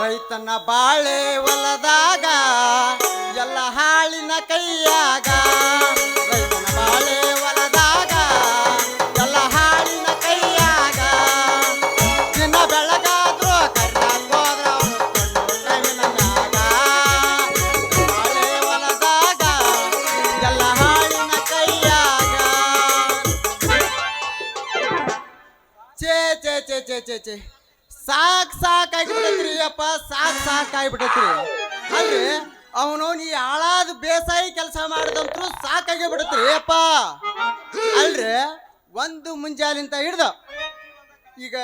ರೈತನ ಬಾಳೆ ಹೊಲದಾಗ, ಎಲ್ಲ ಹಾಳಿನ ಕೈಯಾಗ. ರೈತನ ಬಾಳೆ ಹೊಲದಾಗ, ಎಲ್ಲ ಹಾಳಿನ ಕೈಯಾಗ. ದಿನ ಬೆಳಗಾದ್ರು ಬಾಳೆ ಹೊಲದಾಗ, ಎಲ್ಲ ಹಾಳಿನ ಕೈಯಾಗ. ಚೇ ಚೇ ಚೇ ಚೇ ಚೇ ಚೇ ಸಾಕ್ ಸಾಕ್ ಆಗಿಬಿಟ್ಟೈತ್ರಿ ಅಪ್ಪ, ಸಾಕ್ ಸಾಕ್ ಆಗಿಬಿಟ್ಟೈತ್ರಿ. ಅಲ್ರಿ, ಅವನು ನೀ ಹಾಳಾದ ಬೇಸಾಯಿ ಕೆಲಸ ಮಾಡಿದಂತ್ರು ಸಾಕಾಗಿ ಬಿಡತ್ರಿ ಅಪ್ಪ. ಅಲ್ರಿ, ಒಂದು ಮುಂಜಾಲಿಂತ ಹಿಡ್ದ ಈಗ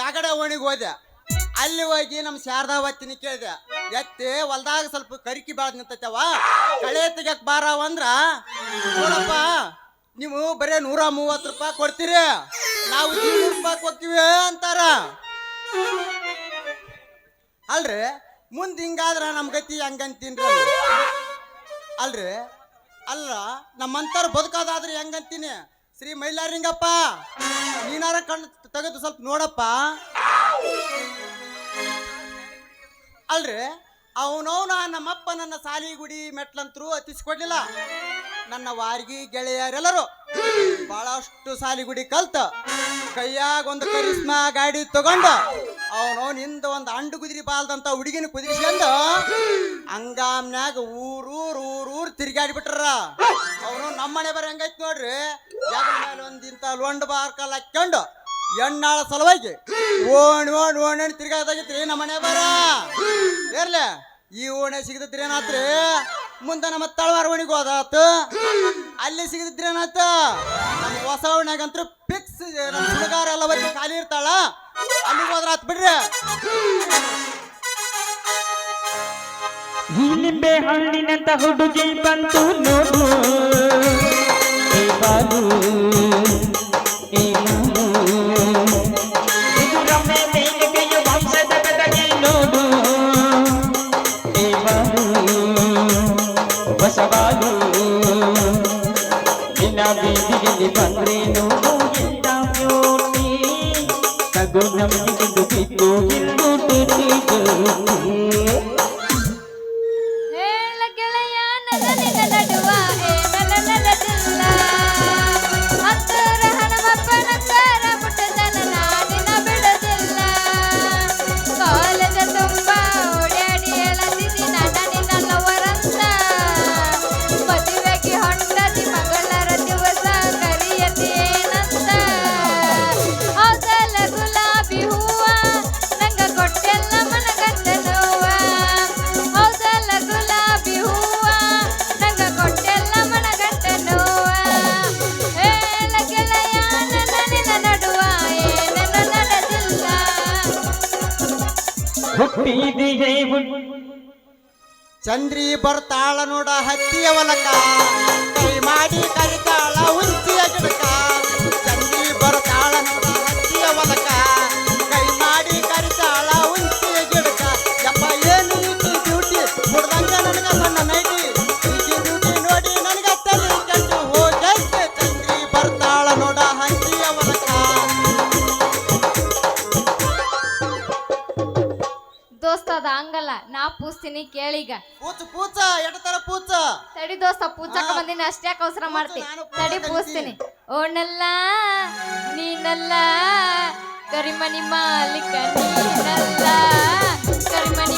ನಾಗಡ ಓಣಿಗೆ ಹೋದೆ. ಅಲ್ಲಿ ಹೋಗಿ ನಮ್ಮ ಶಾರದಾವತಿನಿ ಕೇಳಿದೆ, ಎತ್ತಿ ಹೊಲ್ದಾಗ ಸ್ವಲ್ಪ ಕರಿಕಿ ಬಾಳ್ ನಿಂತೈತವ, ಕಳೆ ತೆಗಿಯಕ್ ಬಾರವ ಅಂದ್ರ, ನೋಡಪ್ಪ, ನೀವು ಬರೀ ನೂರ ಮೂವತ್ತು ರೂಪಾಯಿ ಕೊಡ್ತೀರಿ, ನಾವು ರೂಪಾಯಿ ಕೊಡ್ತೀವಿ ಅಂತಾರ. ಅಲ್ರಿ? ಮುಂದೆ ಹಿಂಗಾದ್ರ ನಮ್ಮ ಗತಿ ಹೆಂಗಂತೀನ್ರಿ? ಅಲ್ರಿ? ಅಲ್ಲ ನಮ್ಮಂತರ ಬದುಕೋದಾದ್ರೆ ಹೆಂಗಂತೀನಿ? ಶ್ರೀ ಮೈಲಾರಿಂಗಪ್ಪ ನೀನಾರ ಕಣ್ಣು ತೆಗೆದು ಸ್ವಲ್ಪ ನೋಡಪ್ಪ. ಅಲ್ರಿ? ಅವನವನ ನಮ್ಮಪ್ಪ ನನ್ನ ಸಾಲಿಗುಡಿ ಮೆಟ್ಲಂತ್ರು ಹತ್ತಿಸ್ಕೊಡ್ಲಿಲ್ಲ. ನನ್ನ ವಾರ್ಗಿ ಗೆಳೆಯರೆಲ್ಲರೂ ಬಹಳಷ್ಟು ಸಾಲಿಗುಡಿ ಕಲ್ತ ಕೈಯಾಗ ಒಂದು ಕರಿಸ್ಮಾ ಗಾಡಿ ತಗೊಂಡು ಅವನು ನಿಂದ ಒಂದು ಅಂಡು ಕುದಿರಿ ಬಾಲ್ದಂತ ಹುಡುಗಿನ ಕುದಿರಿಸ್ಕೊಂಡು ಹಂಗಾಮ್ನ್ಯಾಗ ಊರೂರ್ ಊರೂರ್ ತಿರ್ಗಾಡಿ ಬಿಟ್ರ ಅವನು ನಮ್ಮನೆ ಬರ ಹೆಂಗೈತ್ ನೋಡ್ರಿ ಯಾವ್ದ್ರ ಮೇಲೆ ಒಂದಿಂತ ಲೊಂಡ್ ಬಾರ್ಕಲ್ ಹಾಕ್ಕೊಂಡು ಎಣ್ಣಾಳ ಸಲುವಾಗಿ ಓಣ್ ಓಣ್ ಓಣ್ ತಿರ್ಗಾದಾಗಿತ್ರಿ ನಮ್ಮನೆ ಬರ. ಇರ್ಲಿ, ಈ ಓಣೆ ಸಿಗದಿದ್ರಿ ಏನಾತ್ರಿ? ಮುಂದೆ ನಮ್ಮ ತಳವಾರ ಓಣಿಗೆ ಹೋದಾತು. ಅಲ್ಲಿ ಸಿಗದಿದ್ರಿ ಏನಾತ? ನಮ್ಮ ಹೊಸ ಓಣ್ಯಾಗಂತೂ ನಮ್ಮ ಹುಡುಗಾರ ಖಾಲಿ ಇರ್ತಾಳ? ಅಲ್ಲಿಗೆ ಬಿಡ್ರಿ. ಈ ನಿಂಬೆ ಹಣ್ಣಿನಂತ ಹುಡುಗಿ ಬಂತು ನೋಡು. ಏ ಬಾಲು, ಏ ಮಾಮು. ಇದು ರಮ್ಮೆ ಮೇಲಿಗೆಯ ವಂಶದ ಬೆದರಿ ನೋಡು. ಏ ಬಾಲು ಬಸವಾಲು ನಿನ್ನ ಬೀದಿಗೆ ಬಂದ್ರೆ ನೋಡು. ಎಂತ ಬ್ಯೂಟಿ ತಗೋ ನಮಗೆ ಬಿದ್ದು ಇನ್ನು ಹೇಳ ಚಂದ್ರಿ ಬರ್ತಾಳ ನೋಡ ಹತ್ತಿಯ ಹೊಲಕ ಕೈ ಮಾಡಿ ಕರಿತಾಳ ಉಂಚಿಯ ಗಿಡಕ. ನಾ ಪೂಸ್ತೀನಿ ಕೇಳೀಗ. ಪೂಚ ಪೂಚ ಎಡತರ ಪೂಚ. ತಡಿ ದೋಸ್ತ ಪೂಜಾಕ ಹಾ. ಬಂದಿನ ಅಷ್ಟೇ ಅವಸರ ಮಾಡ್ತಿ? ನಾನು ತಡಿ ಪೂಜಾಕ್ ಪೂಸ್ತೀನಿ. ಓಣಲ್ಲ ನೀನಲ್ಲ ಕರಿಮಣಿ ಮಾಲಿಕ ನೀನಲ್ಲ ಕರಿಮಣಿ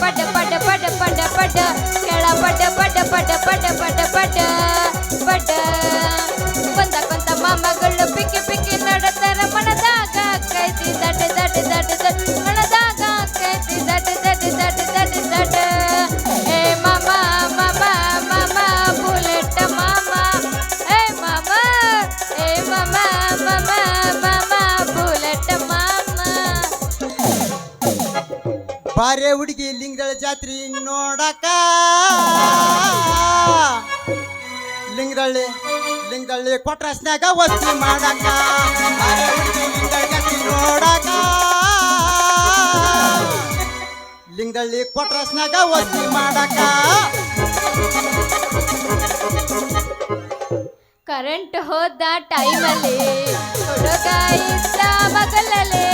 ಜಾತ್ರಿ ನೋಡಕ. ಲಿಂಗದಳ್ಳಿ ಲಿಂಗದಳ್ಳಿ ಕೊಟ್ರಸ್ನ್ಯಾಗ ವಸ್ತಿ ಮಾಡಕ. ಲಿಂಗಳ್ಳಿ ನೋಡಕ ಲಿಂಗದಳ್ಳಿ ಕೊಟ್ರಸ್ನ್ಯಾಗ ವಸ್ತಿ ಮಾಡಕ. ಕರೆಂಟ್ ಹೋದ ಟೈಮಲ್ಲಿ ಹುಡುಗ ಇದ್ದ ಮಗಲಲ್ಲಿ.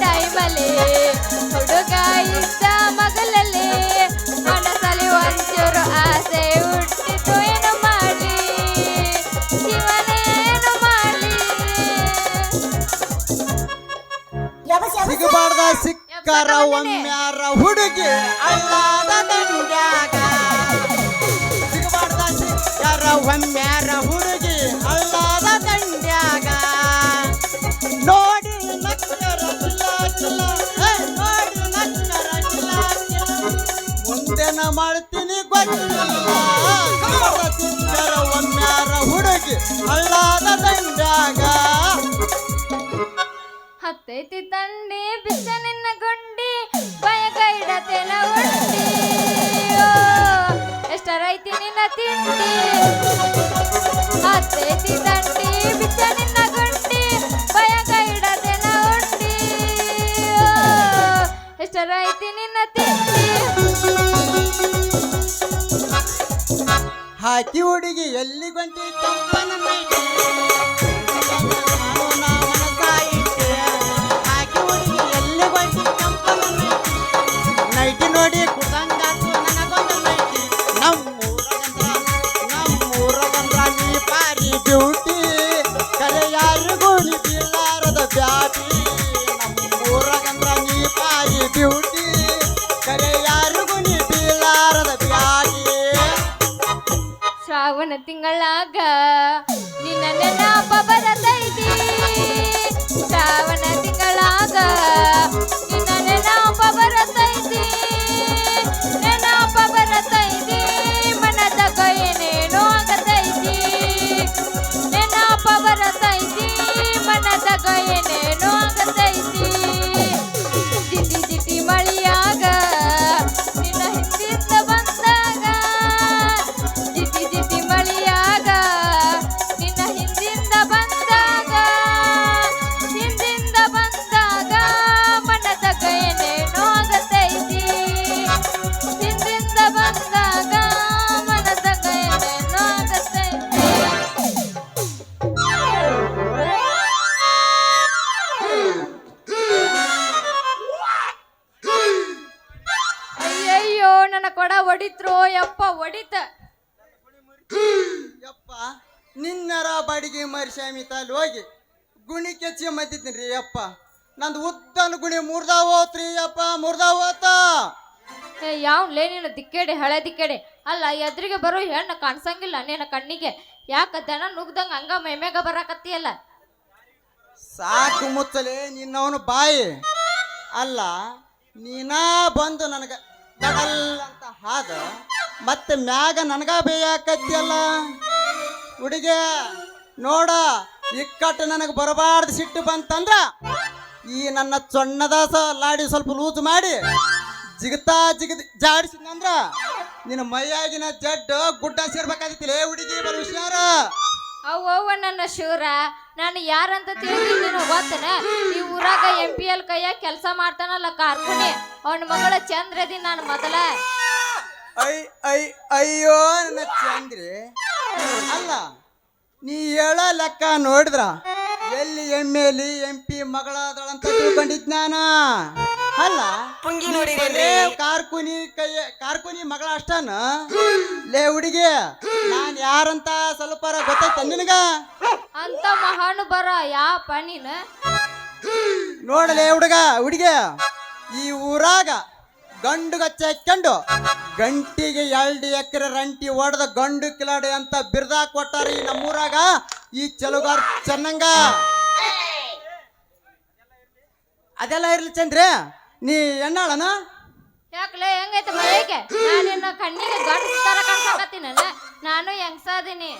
ಟೈಮಲ್ಲಿ ಹುಡುಗ ಇದ್ದ ಮಗಲಲ್ಲಿ ಮನಸ್ಸಲ್ಲಿ ಒಂಚೂರು ಆಸೆ ಹುಟ್ಟಿತು. ಏನು ಮಾಡಲಿ? ಜೀವನ ಏನು ಮಾಡಲಿ? ಸಿಗಬಾರ್ದ ಸಿಕ್ಕರ ಒಮ್ಮ್ಯಾರ ಹುಡುಗಿ ಅಲ್ಲಾದ ದಂಡ್ಯಾಗ ಸಿಗಬಾರ್ದ ಸಿಕ್ಕರ ಒಮ್ಮ್ಯಾರ ಹುಡುಗಿ ಅಳ್ಳಾದ ಹುಡುಗಿ ಅಳ್ಳಾದ ದಂಡ್ಯಾಗ ಹತ್ತೈತಿ ತಂಡಿ ನಿನ್ನ ಗುಂಡಿ ಬಯಕ ಇಡತೇನ ಉಂಡಿ ಎಷ್ಟರೈತಿ ನಿನ್ನ ತಿಂಡಿ? ಹತ್ತೈತಿ ತಂಡಿ. ಹಾಕಿ ಹುಡುಗಿ ಎಲ್ಲಿ ಗೊಂಟಿ ತಪ್ಪನ ಮೈಟಿ Good. ಗುಣಿ ಕೆಚ್ಚಿ ರೀ ಯಪ್ಪ. ನಂದು ಉದ್ದನ ಗುಣಿ ಮುರ್ದಾವ್ ಹೋತ್ರಿ ಯಪ್ಪ ಮುರ್ದಾವ್ ಹೋತ ಏ ಯಾವ್ಲೇ ನೀನು ದಿಕ್ಕೇಡೆ ಹಳೆ ದಿಕ್ಕೇಡೆ. ಅಲ್ಲ ಎದ್ರಿಗೆ ಬರೋ ಹೆಣ್ಣು ಕಾಣಿಸಂಗಿಲ್ಲ ನಿನ್ನ ಕಣ್ಣಿಗೆ. ಯಾಕ ದನ ನುಗ್ದಂಗ ಹಂಗ ಮೈಮ್ಯಾಗ ಬರಾಕತ್ತಿಯಲ್ಲ? ಸಾಕು ಮುತ್ತಲೆ ನಿನ್ನವನು ಬಾಯಿ. ಅಲ್ಲ ನೀನಾ ಬಂದು ನನಗ ಅಂತ ಹಾದ ಮತ್ತೆ ಮ್ಯಾಗ ನನಗ ಬೇಯಾಕತ್ತಿಯಲ್ಲ? ಹುಡುಗ ನೋಡ ಇಕ್ಕಟ್ಟು ನನಗೆ ಬರಬಾರ್ದು ಸಿಟ್ಟು ಬಂತಂದ್ರ ಈ ನನ್ನ ಚೊಣ್ಣದ ಸ ಲಾಡಿ ಸ್ವಲ್ಪ ಲೂಸ್ ಮಾಡಿ ಜಿಗತಾ ಜಿಗದ ಜಾಡಿಸಿದ್ನಂದ್ರ ನಿನ್ನ ಮೈಯಾಗಿನ ಜಡ್ಡು ಗುಡ್ಡ ಸೇರ್ಬೇಕಾದಿತ್ತಿಲ್ಲ ಹುಡುಗಿ ಬರ ಹುಷಾರ? ಅವ್ವ ನನ್ನ ಶಿವರ ನಾನು ಯಾರಂತ ತಿಳಿದಿದ್ದೀನಿ ಗೊತ್ತನ? ಈ ಊರಾಗ ಎಂ ಪಿ ಎಲ್ ಕೈಯಾಗ ಕೆಲಸ ಮಾಡ್ತಾನಲ್ಲ ಕಾರ್ಕುನಿ. ಅವನ ಮಗಳ ಚಂದ್ರದಿ ನಾನು ಮೊದಲ. ಐ ಐ ಅಯ್ಯೋ ನನ್ನ ಚಂದ್ರಿ. ಅಲ್ಲ ನೀ ಹೇಳ ಲೆಕ್ಕ ನೋಡಿದ್ರ? ಎಲ್ಲಿ ಎಂ ಎಲ್ ಎಂ ಪಿ ಮಗಳಾದಳಂತ ತಿಳ್ಕೊಂಡಿದ್ ನಾನು? ಅಲ್ಲ ಪುಂಗಿ ನೋಡಿದ್ರೆ ಕಾರ್ಕುನಿ ಕೈ ಕಾರ್ಕುನಿ ಮಗಳ ಅಷ್ಟನ? ಲೇ ಹುಡುಗಿ ನಾನ್ ಯಾರಂತ ಸ್ವಲ್ಪರ ಗೊತ್ತೈತ ನಿನಗ? ಅಂತ ಮಹಾನು ಬರ ಯಾಪ ನೀನು ನೋಡಲೇ ಹುಡುಗ ಹುಡುಗಿ ಈ ಊರಾಗ ಗಂಡು ಗಚ್ಚ ಹಾಕ್ಕೊಂಡು ಗಂಟಿಗೆ ಎರಡು ಎಕರೆ ರಂಟಿ ಹೊಡೆದ ಗಂಡು ಕಿಲಾಡಿ ಅಂತ ಬಿರ್ದಾ ಕೊಟ್ಟಾರ ಈ ನಮ್ಮೂರಾಗ. ಈ ಚಲುಗಾರ್ ಚೆನ್ನಂಗ. ಅದೆಲ್ಲ ಇರ್ಲಿ ಚಂದ್ರಿ ನೀ ಎಣ್ಣಾಳನ? ಯಾಕಲೇ ಹೆಂಗೈತೆ ಮಳೆಗೆ? ನಾನಿನ್ನ ಕಣ್ಣಿಗೆ ಗಂಡ ತರ ಕಾಣ್ಸಾಕತ್ತೀನಲ್ಲ ನಾನು ಹೆಂಗ್ಸಾದೀನಿ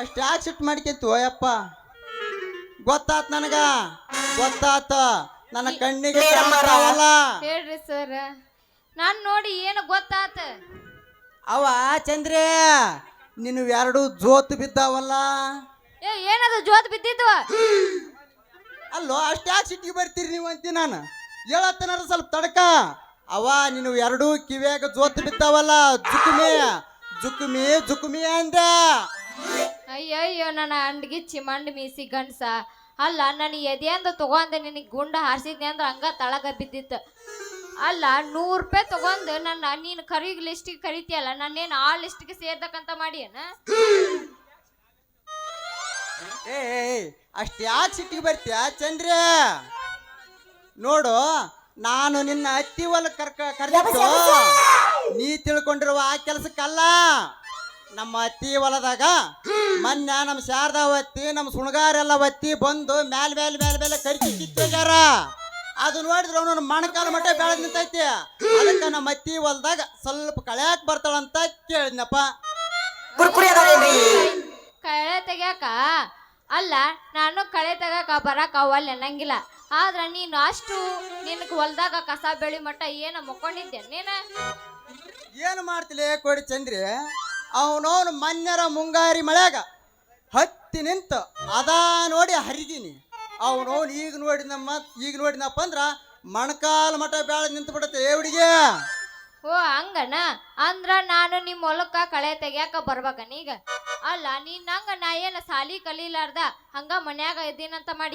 ಅಷ್ಟು ಯಾಕೆ ಸಿಟ್ಟು ಮಾಡ್ಕೊಂತು ಯಪ್ಪ ಗೊತ್ತಾತ್ ನನಗ. ಗೊತ್ತಾತ. ನನ್ನ ಕಣ್ಣಿಗೆ ಹೇಳ್ರಿ ಸರ್ ನಾನ್ ನೋಡಿ ಏನು ಗೊತ್ತಾತ? ಅವ ಚಂದ್ರೆ ನೀನು ಎರಡು ಜೋತ್ ಬಿದ್ದಾವಲ್ಲ? ಏ ಏನದು ಜೋತ್ ಬಿದ್ದಿದ್ದು? ಅಲ್ಲೋ ಅಷ್ಟೇ ಸಿಟ್ಟಿಗೆ ಬರ್ತೀರಿ ನೀವು ಅಂತೀನಿ ನಾನು? ಹೇಳತ್ತನಾರ ಸ್ವಲ್ಪ ತಡಕ. ಅವ ನೀನು ಎರಡೂ ಕಿವಿಯಾಗ ಜೋತ್ ಬಿದ್ದಾವಲ್ಲ ಜುಕುಮಿ ಜುಕುಮಿ ಜುಕುಮಿ ಅಂದೆ. ಅಯ್ಯಯ್ಯೋ ನನ್ನ ಅಂಡ್ಗಿ ಚಿಮಂಡ್ ಮೀಸಿ ಗಂಡ್ಸ. ಅಲ್ಲ ನನ್ನ ಎದೆಯಿಂದ ತಗೊಂಡೆ ನಿನಗೆ ಗುಂಡ ಹಾರಿಸಿದ್ನಿ ಅಂದ್ರೆ ಹಂಗ ತಳಗ ಬಿದ್ದಿತ್ತು. ಅಲ್ಲ ನೂರು ರೂಪಾಯಿ ತಗೊಂಡು ನನ್ನ ನೀನು ಕರಿಗ್ ಲಿಸ್ಟಿಗೆ ಕರಿತೀಯಲ್ಲ ನಾನೇನು ಆ ಲಿಸ್ಟಿಗೆ ಸೇರ್ದಕ್ಕಂತ ಮಾಡಿ ಏ ಏ ಅಷ್ಟ್ಯಾಕೆ ಸಿಟ್ಟಿಗೆ ಬರ್ತೀಯ ಚಂದ್ರ? ನೋಡು ನಾನು ನಿನ್ನ ಅತ್ತಿ ಹೊಲ ಕರ್ಕ ಕರೆದಿದ್ದು. ನೀ ತಿಳ್ಕೊಂಡಿರುವ ಆ ಕೆಲಸಕ್ಕಲ್ಲ. ನಮ್ಮ ಅತ್ತಿ ಹೊಲದಾಗ ಮೊನ್ನೆ ನಮ್ಮ ಶಾರದಾ ಒತ್ತಿ ನಮ್ಮ ಸುಣಗಾರೆಲ್ಲ ಒತ್ತಿ ಬಂದು ಮ್ಯಾಲ ಮ್ಯಾಲ ಮ್ಯಾಲ ಮೇಲೆ ಕರಿತಿ ಕಿತ್ತೋಗ್ಯಾರ. ಅದು ನೋಡಿದ್ರೆ ಅವನ ಮಣಕಾಲ ಮಟ್ಟ ಬೆಳೆದ್ ನಿಂತೈತಿ. ಅದಕ್ಕೆ ನಮ್ಮ ಅತ್ತಿ ಹೊಲ್ದಾಗ ಸ್ವಲ್ಪ ಕಳ್ಯಾಕ್ ಬರ್ತಾಳಂತ ಕೇಳಿದ್ನಪ್ಪ. ಕಳೆ ತೆಗ್ಯಾಕ? ಅಲ್ಲ ನಾನು ಕಳೆ ತೆಗ್ಯಾಕ ಬರಕ ಅವಲ್ಲ ಅನ್ನಂಗಿಲ್ಲ. ಆದ್ರ ನೀನು ಅಷ್ಟು ನಿನಗೆ ಹೊಲ್ದಾಗ ಕಸ ಬೆಳಿ ಮಟ್ಟ ಏನ ಮುಕ್ಕೊಂಡಿದ್ದೆ ನೀನ? ಏನು ಮಾಡ್ತಿಲ್ಲ ಕೊಡಿ ಚಂದ್ರಿ? ಅವನವನು ಮನ್ಯರ ಮುಂಗಾರಿ ಮಳೆಯಾಗ ಹತ್ತಿ ನಿಂತು ಅದಾ ನೋಡಿ ಹರಿದೀನಿ. ಅವನವನು ಈಗ ನೋಡಿನಮ್ಮ ಈಗ ನೋಡಿನಪ್ಪ ಅಂದ್ರ ಮಣಕಾಲ ಮಠ ಬ್ಯಾಳ ನಿಂತು ಬಿಡತ್ತೆ. ಏ ಹುಡುಗಿ? ಓ ಹಂಗನ? ಅಂದ್ರ ನಾನು ನಿಮ್ಮ ಹೊಲಕ್ಕ ಕಳೆ ತೆಗ್ಯಾಕ ಬರ್ಬೇಕನ ಈಗ? ಅಲ್ಲ ನೀನ್ ನಂಗ ನಾ ಏನ ಸಾಲಿ ಕಲೀಲಾರ್ದ? ಹಂಗ ಮನ್ಯಾಗ ಇದ್ದೀನಂತ ಮಾಡಿ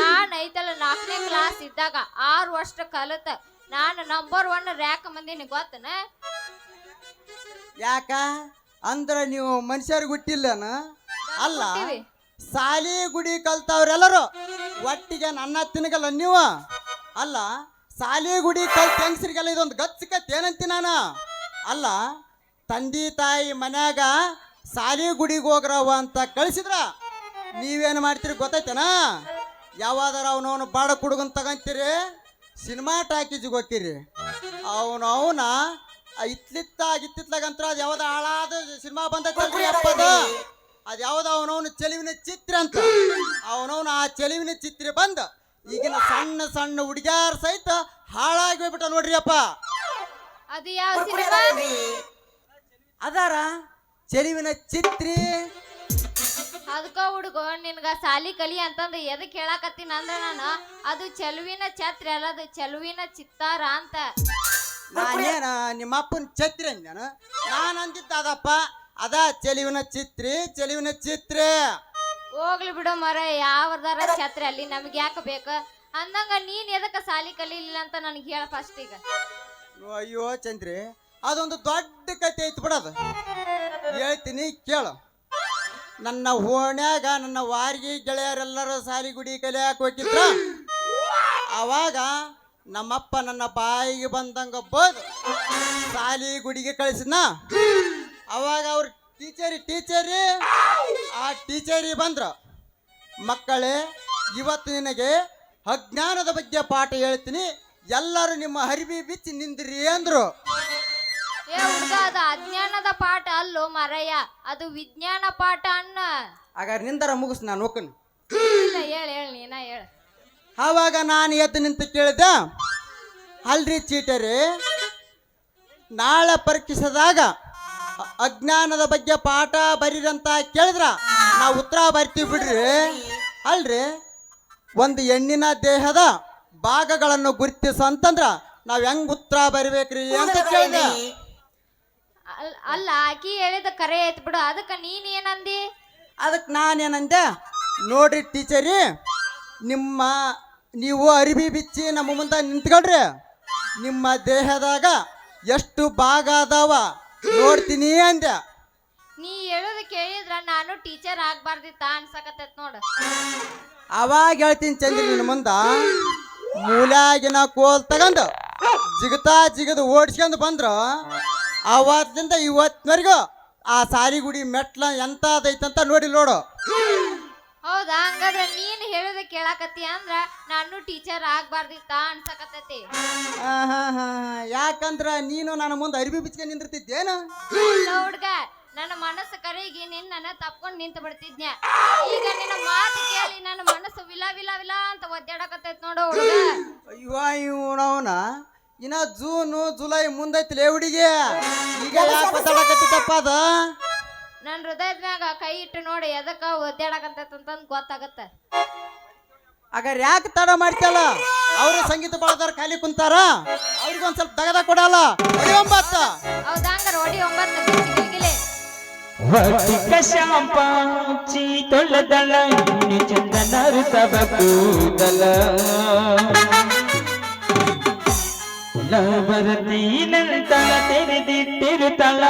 ನಾನ್ ಐತಲ್ಲ ನಾಲ್ಕನೇ ಕ್ಲಾಸ್ ಇದ್ದಾಗ ಆರು ವರ್ಷ ಕಲತ ನಾನು ನಂಬರ್ ಒನ್ ರ್ಯಾಕ್ ಮಂದಿನ ಗೊತ್ತನ? ಯಾಕ? ಅಂದ್ರ ನೀವು ಮನುಷ್ಯರಿಗೆ ಹುಟ್ಟಿಲ್ಲನ? ಅಲ್ಲ. ಸಾಲಿ ಗುಡಿ ಕಲ್ತವ್ರೆಲ್ಲರೂ ಒಟ್ಟಿಗೆ ನನ್ನ ತಿನ್ನಗಲ್ಲ ನೀವು? ಅಲ್ಲ ಸಾಲಿ ಗುಡಿ ಕಲ್ತ ಹೆಂಗ್ಸ್ರಿಗೆಲ್ಲ ಇದೊಂದು ಗಚ್ಚ ಏನಂತಿ ನಾನು? ಅಲ್ಲ, ತಂದೆ ತಾಯಿ ಮನ್ಯಾಗ ಸಾಲಿ ಗುಡಿಗೆ ಹೋಗ್ರವ ಅಂತ ಕಳಿಸಿದ್ರ? ನೀವೇನು ಮಾಡ್ತೀರಿ ಗೊತ್ತೈತೇನ ಯಾವಾದ್ರ ಅವನವನು ಬಾಡ ಕುಡುಗನ್ ತಗಂತೀರಿ, ಸಿನಿಮಾ ಟಾಕೀಜಿಗೆ ಹೋಗ್ತೀರಿ. ಅವನು ಅವನ ಇತ್ಲಿತ್ತಾಗ ಇತ್ತಿತ್ಲಾಗಂತ್ರ ಅದು ಯಾವ್ದು ಹಾಳಾದ ಸಿನಿಮಾ ಬಂದ ಅದು ಯಾವ್ದು ಅವನವನ ಚೆಲುವಿನ ಚಿತ್ರ ಅಂತ. ಅವನವನ ಆ ಚೆಲುವಿನ ಚಿತ್ರ ಬಂದ. ಈಗಿನ ಸಣ್ಣ ಸಣ್ಣ ಹುಡುಗ್ಯಾರ ಸಹಿತ ಹಾಳಾಗಿ ಹೋಗ್ಬಿಟ್ಟ ನೋಡ್ರಿ ಅಪ್ಪ ಅದು ಯಾವ ಸಿನಿಮಾ? ಅದಾರ ಚೆಲುವಿನ ಚಿತ್ರಿ. ಅದಕ್ಕ ಹುಡುಗ ನಿನ್ಗ ಸಾಲಿ ಕಲಿ ಅಂತಂದು ಎದಕ್ ಹೇಳಾಕತ್ತೀನಿ ಅಂದ್ರ ನಾನು? ಅದು ಚೆಲುವಿನ ಛತ್ರಿ ಅಲ್ಲ ಅದು ಚೆಲುವಿನ ಚಿತ್ತಾರ ಅಂತ. ನಾನೇನ ನಿಮ್ಮ ಅಪ್ಪನ ಛತ್ರಿ ಅಂದ್ಯಾನ? ನಾನು ಅಂದಿದ್ದ ಅದಪ್ಪ. ಅದ ಚೆಲಿವಿನ ಚಿತ್ರಿ ಚೆಲಿವಿನ ಚಿತ್ರಿ. ಹೋಗ್ಲಿ ಬಿಡು ಮರ ಯಾವ್ದಾರ ಛತ್ರಿ ಅಲ್ಲಿ ನಮ್ಗೆ ಯಾಕೆ ಬೇಕು? ಅಂದಂಗ ನೀನ್ ಎದಕ್ಕ ಸಾಲಿ ಕಲೀಲಿಲ್ಲ ಅಂತ ನನಗೆ ಹೇಳ ಫಸ್ಟ್ ಈಗ. ಅಯ್ಯೋ ಚಂದ್ರಿ ಅದೊಂದು ದೊಡ್ಡ ಕತೆ ಐತಿ ಬಿಡದು ಹೇಳ್ತೀನಿ ಕೇಳು. ನನ್ನ ಓಣ್ಯಾಗ ನನ್ನ ವಾರಿಗೆ ಗೆಳೆಯರೆಲ್ಲರೂ ಸಾಲಿಗುಡಿ ಕಲೆ ಹೋಗಿದ್ರ? ಅವಾಗ ನಮ್ಮಪ್ಪ ನನ್ನ ಬಾಯಿಗೆ ಬಂದಂಗ ಬೋದು ಸಾಲಿ ಗುಡಿಗೆ ಕಳಿಸಿದ್ನ? ಅವಾಗ ಅವ್ರ ಟೀಚರಿ ಟೀಚರಿ ಆ ಟೀಚರಿ ಬಂದ್ರು ಮಕ್ಕಳೇ ಇವತ್ತು ನಿನಗೆ ಅಜ್ಞಾನದ ಬಗ್ಗೆ ಪಾಠ ಹೇಳ್ತೀನಿ. ಎಲ್ಲರೂ ನಿಮ್ಮ ಹರಿಬಿ ಬಿಚ್ಚಿ ನಿಂದ್ರಿ ಅಂದ್ರು. ಏ ಹುಡ್ಗ ಅದು ಅಜ್ಞಾನದ ಪಾಠ ಅಲ್ಲೋ ಮರಯ್ಯ ಅದು ವಿಜ್ಞಾನ ಪಾಠ ಅನ್ನ. ಹಾಗಾದ್ರೆ ನಿಂದರ ಮುಗಿಸ್ ನಾನು ಹೋಗ್ತೀನಿ. ಹೇಳ ಹೇಳ ನೀನ ಹೇಳ. ಆವಾಗ ನಾನು ಎದ್ದು ನಿಂತು ಕೇಳಿದೆ ಅಲ್ರಿ ಚೀಟರಿ ನಾಳೆ ಪರೀಕ್ಷಿಸಿದಾಗ ಅಜ್ಞಾನದ ಬಗ್ಗೆ ಪಾಠ ಬರೀರಂತ ಕೇಳಿದ್ರ? ನಾವು ಉತ್ತರ ಬರ್ತೀವಿ ಬಿಡ್ರಿ. ಅಲ್ರಿ? ಒಂದು ಹೆಣ್ಣಿನ ದೇಹದ ಭಾಗಗಳನ್ನು ಗುರುತಿಸ ಅಂತಂದ್ರ ನಾವು ಹೆಂಗ್ ಉತ್ತರ ಬರಿಬೇಕ್ರಿ ಅಂತ ಕೇಳಿದೆ. ಅಲ್- ಅಲ್ಲ ಆಕಿ ಹೇಳಿದ ಕರೆ ಐತ್ ಬಿಡು. ಅದಕ್ಕ ನೀನ್ ಏನಂದಿ? ಅದಕ್ಕೆ ನಾನೇನಂದೆ ನೋಡ್ರಿ ಟೀಚರಿ ನಿಮ್ಮ ನೀವು ಅರಿವಿ ಬಿಚ್ಚಿ ನಮ್ಮ ಮುಂದೆ ನಿಂತ್ಕೊಳ್ರಿ. ನಿಮ್ಮ ದೇಹದಾಗ ಎಷ್ಟು ಭಾಗ ಅದಾವ? ನೋಡ್ತೀನಿ ಅಂದೆ. ನೀ ಹೇಳೋದು ಕೇಳಿದ್ರ ನಾನು ಟೀಚರ್ ಆಗ್ಬಾರ್ದಿತ್ತ ಅನ್ಸಕತ್ತೈತ್ ನೋಡ. ಅವಾಗ ಹೇಳ್ತೀನಿ ಚಂದ್ರಿ ನಿನ್ನ ಮುಂದ. ಮೂಲಾಗಿನ ಕೋಲ್ ತಗೊಂಡು ಜಿಗತಾ ಜಿಗದು ಓಡಿಸ್ಕೊಂಡು ಬಂದ್ರು ಅವತ್ತಿಂದ ಇವತ್ತಿನವರೆಗೂ ಆ ಸಾರಿಗುಡಿ ಮೆಟ್ಲ ಅದೈತಂತ ನೋಡಿ ನೋಡು. ಹೌದಾ? ಹಂಗಾದ್ರೆ ನೀನ್ ಹೇಳೋದ ಕೇಳಾಕತ್ತಿ ಅಂದ್ರ ನಾನು ಟೀಚರ್ ಆಗ್ಬಾರ್ದಿತ್ತ ಅನ್ಸಕತ್ತೈತಿ. ಆಹಾಹಾ. ಯಾಕಂದ್ರ ನೀನು ನನ್ನ ಮುಂದೆ ಅರಿವಿ ಬಿಚ್ಕೊಂಡು ನಿಂದಿರ್ತಿದ್ದೇನು? ಇಲ್ಲ ಹುಡ್ಗ? ನನ್ನ ಮನಸ್ಸು ಕರೆಗಿ ನಿನ್ನ ತಪ್ಕೊಂಡ್ ನಿಂತು ಬಿಡ್ತಿದ್ನ್ಯ? ಈಗ ನಿನ್ನ ಮಾತು ಕೇಳಿ ನನ್ನ ಮನಸ್ಸು ವಿಲ ವಿಲ ವಿಲ ಅಂತ ಒದ್ದಾಡಕತ್ತೈತ್ ನೋಡು ಹುಡುಗ. ಅಯ್ಯೋ ಇವನವನ ಇನ್ನ ಜೂನು ಜುಲೈ ಮುಂದೈತಿಲೇ ಹುಡುಗಿ. ಈಗ ಯಾಕೆ ಮಾತಾಡಕತ್ತಿತ್ತಪ್ಪ ಅದ? ನನ್ನ ಹೃದಯದ ಮ್ಯಾಗ ಕೈ ಇಟ್ಟು ನೋಡಿ ಎದಕ್ಕ ಒದ್ದಾಡಕಂತ ಅಂತಂದ್ ಗೊತ್ತಾಗತ್ತ. ಆಗ ಯಾಕೆ ತಡ ಮಾಡ್ತಲ್ಲ ಅವರು ಸಂಗೀತ ಬಾಳದಾರ ಖಾಲಿ ಕುಂತಾರ? ಅವ್ರಿಗೊಂದ್ ಸ್ವಲ್ಪ ತಗದ ಕೊಡಲ್ಲ? ಒಂಬತ್ತ. ಹೌದಂಗಾರ ಒಡಿ ಒಂಬತ್ತು ಗಿಲಿಗಿಲಿ ವರ್ತಿಕ ಶಾಂಪಾಚಿ ತೊಳೆದಳ ಇನ್ನು ಚಂದನರು ತಬ ಕೂದಲ. ಲವರತೀನಂತಳ ತೆರೆದಿಟ್ಟಿರುತ್ತಳ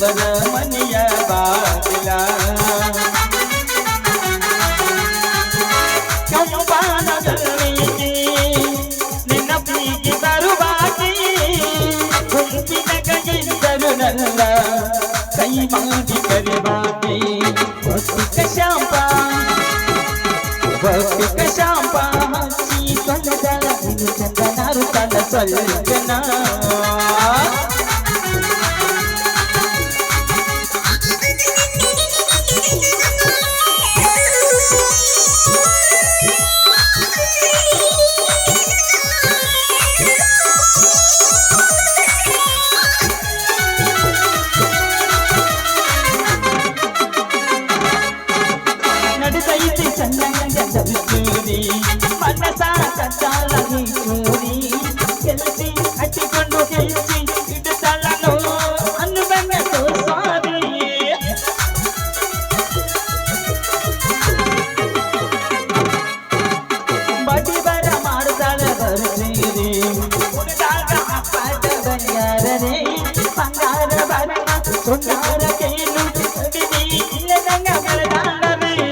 ಅವರ ಮನೆಯ ಬಾಗಿಲ. ನಿನ್ನ ಪ್ರೀತಿ ಬರುವಾಗಿ ಗುಂಪಿನ ಕೈಯಿದ್ದರು ನನ್ನ ಕೈ ಮಾಡಿ ಕರಿಬಾಗಿ ಭಕ್ತಿಕ ಶಾಂಪ ಭಕ್ತಿಕ ಶಾಂಪ ಹಚ್ಚಿ ತೊಳೆದಳ ಚಂದನಾರು ತನ್ನ ತಳ Thank. ಬಂಗಾರ ಬರಣ ಸುಂದರ ಕೇಳು ಬಿಡಿ ಇಲ್ಲದಂಗ ಬೆಳೆದಾಡರಿ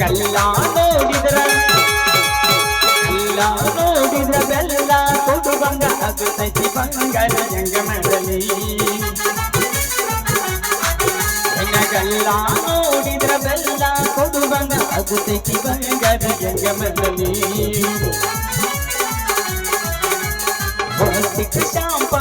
ಕಲ್ಲ ನೋಡಿದ್ರ ಕಲ್ಲ ನೋಡಿದ್ರ ಬೆಲ್ಲ ಕೊಡು ಬಂಗ ಆಗುತ್ತೈತಿ ಬಂಗಾರ ಹೆಂಗ ನೋಡಿದ್ರ ಬೆಲ್ಲ ಕೊಡು ಬಂಗ ಆಗುತ್ತೈತಿ ಬಂಗಾರ ಹೆಂಗ ಶಾಂಪ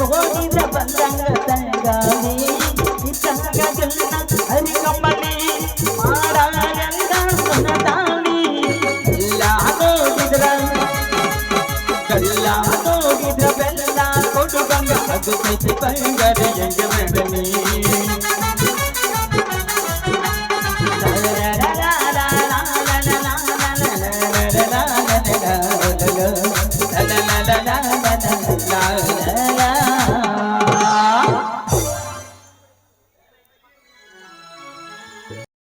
ನೋಡಿದ್ರ ಬಂದಂಗ ತಂಗಾಡಿ ಇದ್ದಾಗ ಗೆಲ್ಲ ಹರಿಕಂಬಳಿ ಮಾಡಾರಂಗ ಸನದಾಳಿ ಎಲ್ಲ ನೋಡಿದ್ರ ಎಲ್ಲ ನೋಡಿದ್ರ ಬೆಲ್ಲ ಕೊಡು ಬಂಗ ಆಗುತ್ತೈತಿ ಬಂಗಾರ ಹೆಂಗ